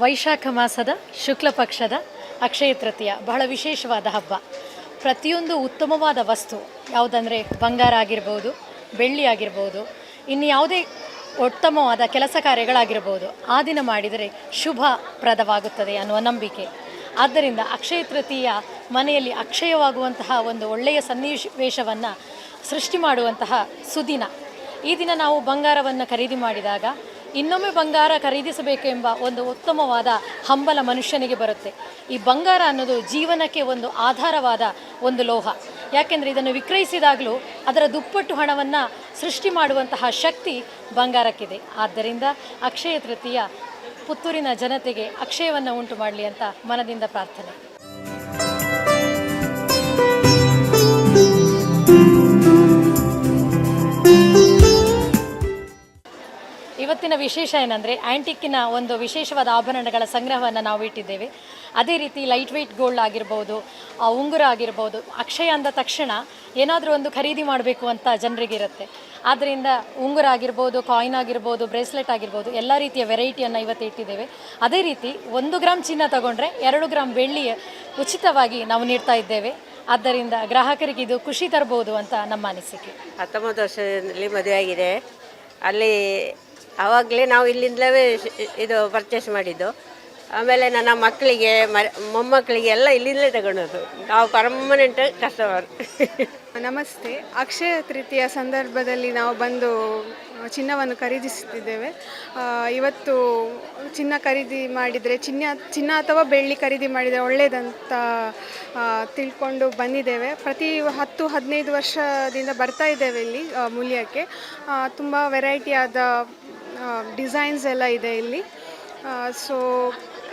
ವೈಶಾಖ ಮಾಸದ ಶುಕ್ಲ ಪಕ್ಷದ ಅಕ್ಷಯ ತೃತೀಯ, ಬಹಳ ವಿಶೇಷವಾದ ಹಬ್ಬ. ಪ್ರತಿಯೊಂದು ಉತ್ತಮವಾದ ವಸ್ತು, ಯಾವುದಂದರೆ ಬಂಗಾರ ಆಗಿರ್ಬೋದು, ಬೆಳ್ಳಿ ಆಗಿರ್ಬೋದು, ಇನ್ನು ಯಾವುದೇ ಉತ್ತಮವಾದ ಕೆಲಸ ಕಾರ್ಯಗಳಾಗಿರ್ಬೋದು, ಆ ದಿನ ಮಾಡಿದರೆ ಶುಭ ಪ್ರದವಾಗುತ್ತದೆ ಅನ್ನುವ ನಂಬಿಕೆ. ಆದ್ದರಿಂದ ಅಕ್ಷಯ ತೃತೀಯ ಮನೆಯಲ್ಲಿ ಅಕ್ಷಯವಾಗುವಂತಹ ಒಂದು ಒಳ್ಳೆಯ ಸನ್ನಿವೇಶವನ್ನು ಸೃಷ್ಟಿ ಮಾಡುವಂತಹ ಸುದಿನ. ಈ ದಿನ ನಾವು ಬಂಗಾರವನ್ನು ಖರೀದಿ ಮಾಡಿದಾಗ ಇನ್ನೊಮ್ಮೆ ಬಂಗಾರ ಖರೀದಿಸಬೇಕೆಂಬ ಒಂದು ಉತ್ತಮವಾದ ಹಂಬಲ ಮನುಷ್ಯನಿಗೆ ಬರುತ್ತೆ. ಈ ಬಂಗಾರ ಅನ್ನೋದು ಜೀವನಕ್ಕೆ ಒಂದು ಆಧಾರವಾದ ಒಂದು ಲೋಹ. ಯಾಕೆಂದರೆ ಇದನ್ನು ವಿಕ್ರಯಿಸಿದಾಗಲೂ ಅದರ ದುಪ್ಪಟ್ಟು ಹಣವನ್ನು ಸೃಷ್ಟಿ ಮಾಡುವಂತಹ ಶಕ್ತಿ ಬಂಗಾರಕ್ಕಿದೆ. ಆದ್ದರಿಂದ ಅಕ್ಷಯ ತೃತೀಯ ಪುತ್ತೂರಿನ ಜನತೆಗೆ ಅಕ್ಷಯವನ್ನು ಉಂಟು ಮಾಡಲಿ ಅಂತ ಮನದಿಂದ ಪ್ರಾರ್ಥನೆ. ಇವತ್ತಿನ ವಿಶೇಷ ಏನಂದರೆ ಆ್ಯಂಟಿಕ್ಕಿನ ಒಂದು ವಿಶೇಷವಾದ ಆಭರಣಗಳ ಸಂಗ್ರಹವನ್ನು ನಾವು ಇಟ್ಟಿದ್ದೇವೆ. ಅದೇ ರೀತಿ ಲೈಟ್ ವೆಯ್ಟ್ ಗೋಲ್ಡ್ ಆಗಿರ್ಬೋದು ಉಂಗುರ ಆಗಿರ್ಬೋದು, ಅಕ್ಷಯ ಅಂದ ತಕ್ಷಣ ಏನಾದರೂ ಒಂದು ಖರೀದಿ ಮಾಡಬೇಕು ಅಂತ ಜನರಿಗೆ ಇರುತ್ತೆ. ಆದ್ದರಿಂದ ಉಂಗುರ ಆಗಿರ್ಬೋದು ಕಾಯಿನ್ ಆಗಿರ್ಬೋದು ಬ್ರೇಸ್ಲೆಟ್ ಆಗಿರ್ಬೋದು, ಎಲ್ಲ ರೀತಿಯ ವೆರೈಟಿಯನ್ನು ಇವತ್ತು ಇಟ್ಟಿದ್ದೇವೆ. ಅದೇ ರೀತಿ ಒಂದು ಗ್ರಾಮ್ ಚಿನ್ನ ತಗೊಂಡ್ರೆ ಎರಡು ಗ್ರಾಮ್ ಬೆಳ್ಳಿ ಉಚಿತವಾಗಿ ನಾವು ನೀಡ್ತಾ ಇದ್ದೇವೆ. ಆದ್ದರಿಂದ ಗ್ರಾಹಕರಿಗೆ ಇದು ಖುಷಿ ತರಬಹುದು ಅಂತ ನಮ್ಮ ಅನಿಸಿಕೆ. ಹತ್ತೊಂಬತ್ತು ವರ್ಷದಲ್ಲಿ ಮದುವೆ ಆಗಿದೆ ಅಲ್ಲಿ ಆವಾಗಲೇ ನಾವು ಇಲ್ಲಿಂದಲೇ ಇದು ಪರ್ಚೇಸ್ ಮಾಡಿದ್ದು. ಆಮೇಲೆ ನನ್ನ ಮಕ್ಕಳಿಗೆ, ಮ, ಮೊಮ್ಮಕ್ಕಳಿಗೆ ಎಲ್ಲ ಇಲ್ಲಿಂದಲೇ ತಗೊಳೋದು ನಾವು ಪರ್ಮನೆಂಟ್ ಕಸ್ಟಮರ್ ನಮಸ್ತೆ. ಅಕ್ಷಯ ತೃತೀಯ ಸಂದರ್ಭದಲ್ಲಿ ನಾವು ಬಂದು, ಚಿನ್ನವನ್ನು ಖರೀದಿಸುತ್ತಿದ್ದೇವೆ. ಇವತ್ತು ಚಿನ್ನ ಖರೀದಿ ಮಾಡಿದರೆ, ಚಿನ್ನ ಚಿನ್ನ ಅಥವಾ ಬೆಳ್ಳಿ ಖರೀದಿ ಮಾಡಿದರೆ ಒಳ್ಳೆಯದಂತ ತಿಳ್ಕೊಂಡು ಬಂದಿದ್ದೇವೆ. ಪ್ರತಿ ಹತ್ತು, ಹದಿನೈದು ವರ್ಷದಿಂದ ಬರ್ತಾ ಇದ್ದೇವೆ ಇಲ್ಲಿ ಮೂಲ್ಯಕ್ಕೆ. ತುಂಬ ವೆರೈಟಿಯಾದ ಡಿಸೈನ್ಸ್ ಎಲ್ಲ ಇದೆ ಇಲ್ಲಿ. ಸೊ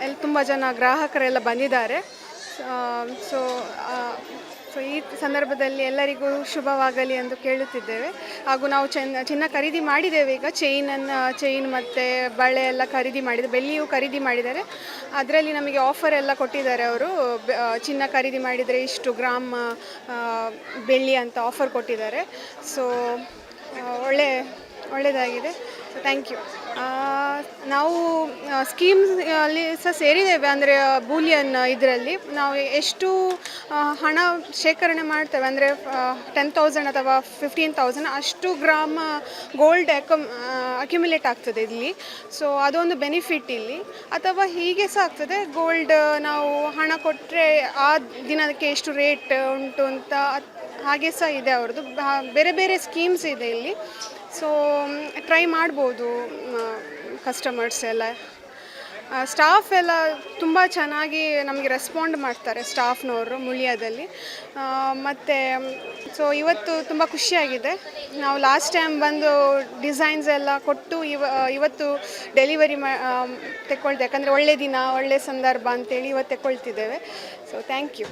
ಎಲ್ಲಿ ತುಂಬ ಜನ ಗ್ರಾಹಕರೆಲ್ಲ ಬಂದಿದ್ದಾರೆ. ಸೊ ಸೊ ಈ ಸಂದರ್ಭದಲ್ಲಿ ಎಲ್ಲರಿಗೂ ಶುಭವಾಗಲಿ ಎಂದು ಕೇಳುತ್ತಿದ್ದೇವೆ. ಹಾಗೂ ನಾವು ಚೆನ್ನ, ಚಿನ್ನ ಖರೀದಿ ಮಾಡಿದ್ದೇವೆ ಈಗ. ಚೈನನ್ನು ಚೈನ್ ಮತ್ತು ಬಳೆ ಎಲ್ಲ ಖರೀದಿ ಮಾಡಿದೆ. ಬೆಳ್ಳಿಯೂ ಖರೀದಿ ಮಾಡಿದ್ದಾರೆ. ಅದರಲ್ಲಿ ನಮಗೆ ಆಫರ್ ಎಲ್ಲ ಕೊಟ್ಟಿದ್ದಾರೆ ಅವರು. ಚಿನ್ನ ಖರೀದಿ ಮಾಡಿದರೆ ಇಷ್ಟು ಗ್ರಾಮ್ ಬೆಳ್ಳಿ ಅಂತ ಆಫರ್ ಕೊಟ್ಟಿದ್ದಾರೆ. ಸೊ ಒಳ್ಳೆ ಒಳ್ಳೆಯದಾಗಿದೆ ಸೊ ಥ್ಯಾಂಕ್ ಯು ನಾವು ಸ್ಕೀಮ್ಸ್ ಅಲ್ಲಿ ಸಹ ಸೇರಿದ್ದೇವೆ. ಅಂದರೆ ಬೂಲಿಯನ್ ಇದರಲ್ಲಿ. ನಾವು ಎಷ್ಟು ಹಣ ಶೇಖರಣೆ ಮಾಡ್ತೇವೆ, ಅಂದರೆ ಟೆನ್ ತೌಸಂಡ್ ಅಥವಾ ಫಿಫ್ಟೀನ್ ತೌಸಂಡ್ ಅಷ್ಟು ಗ್ರಾಮ್ ಗೋಲ್ಡ್ ಅಕಮ್ ಅಕ್ಯುಮುಲೇಟ್ ಆಗ್ತದೆ ಇಲ್ಲಿ. ಸೊ ಅದೊಂದು ಬೆನಿಫಿಟ್ ಇಲ್ಲಿ. ಅಥವಾ ಹೀಗೆ ಸಹ ಆಗ್ತದೆ ಗೋಲ್ಡ್ ನಾವು ಹಣ ಕೊಟ್ಟರೆ ಆ ದಿನಕ್ಕೆ ಎಷ್ಟು ರೇಟ್ ಉಂಟು ಅಂತ ಹಾಗೆ ಸಹ ಇದೆ ಅವ್ರದ್ದು. ಬೇರೆ ಬೇರೆ ಸ್ಕೀಮ್ಸ್ ಇದೆ ಇಲ್ಲಿ. ಸೊ ಟ್ರೈ ಮಾಡ್ಬೋದು ಕಸ್ಟಮರ್ಸ್ ಎಲ್ಲ. ಸ್ಟಾಫ್ ಎಲ್ಲ ತುಂಬ ಚೆನ್ನಾಗಿ ನಮಗೆ ರೆಸ್ಪಾಂಡ್ ಮಾಡ್ತಾರೆ ಸ್ಟಾಫ್ನವರು ಮುಳಿಯಾದಲ್ಲಿ ಮತ್ತು ಸೊ ಇವತ್ತು ತುಂಬ ಖುಷಿಯಾಗಿದೆ. ನಾವು ಲಾಸ್ಟ್ ಟೈಮ್ ಬಂದು ಡಿಸೈನ್ಸ್ ಎಲ್ಲ ಕೊಟ್ಟು ಇವ ಇವತ್ತು ಡೆಲಿವರಿ ಮಾ ತೆಕ್ಕೊಳ್ತೆ ಯಾಕಂದರೆ ಒಳ್ಳೆ ದಿನ, ಒಳ್ಳೆ ಸಂದರ್ಭ ಅಂತೇಳಿ ಇವತ್ತು ತೆಕ್ಕೊಳ್ತಿದ್ದೇವೆ. So thank you